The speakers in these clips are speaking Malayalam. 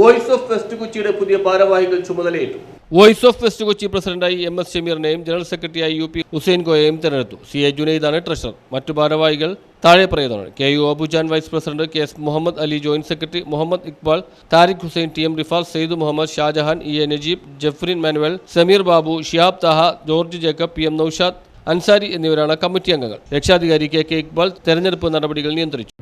Voice of west കൊച്ചിയുടെ പുതിയ ഭാരവാഹികൾ ചുമതലയേറ്റു. വോയിസ് ഓഫ് വെസ്റ്റ് കൊച്ചി പ്രസിഡന്റായി എം എസ് ഷമീറിനെയും ജനറൽ സെക്രട്ടറിയായി യു പി ഹുസൈൻ ഗോയെയും തെരഞ്ഞെടുത്തു. സി എ ജുനൈദാണ് ട്രഷറർ മറ്റു ഭാരവാഹികൾ താഴെ പറയുന്നതാണ് K U Abujan vice president K S Muhammad Ali joint secretary Muhammad Iqbal Tariq Hussain T M Rifal Sayed Muhammad Shajahan E A Najeeb Jafrin Manuel Sameer Babu Shiyab Thaha George Jacob P M Naushad Ansari എന്നിവരാണ് കമ്മിറ്റി അംഗങ്ങൾ. രക്ഷാധികാരി കെ കെ ഇക്ബാൽ തെരഞ്ഞെടുപ്പ് നടപടികൾ നിയന്ത്രിച്ചു.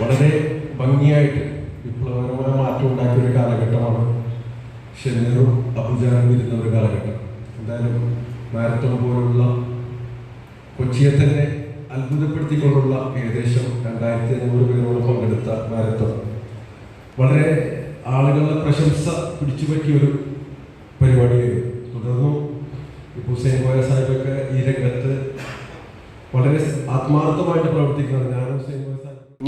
വളരെ ഭംഗിയായിട്ട് വിപ്ലവകരമായ മാറ്റം ഉണ്ടാക്കിയ ഒരു കാലഘട്ടമാണ് ഷെനീറും അബുജാനും ഇരുന്ന ഒരു കാലഘട്ടം. എന്തായാലും മാരത്തോൺ പോലുള്ള കൊച്ചിയെ തന്നെ അത്ഭുതപ്പെടുത്തിക്കൊണ്ടുള്ള ഏകദേശം രണ്ടായിരത്തി അഞ്ഞൂറ് പേരോട് പങ്കെടുത്ത മാരത്തോൺ. വളരെ ആളുകളുടെ പ്രശംസ പിടിച്ചു ഒരു പരിപാടിയായിരുന്നു. തുടർന്നു ഇപ്പോൾ ഹുസൈൻ കോയ സാഹിബൊക്കെ ഈ രംഗത്ത് വളരെ ആത്മാർത്ഥമായിട്ട് പ്രവർത്തിക്കുന്നത് സാഹിബ്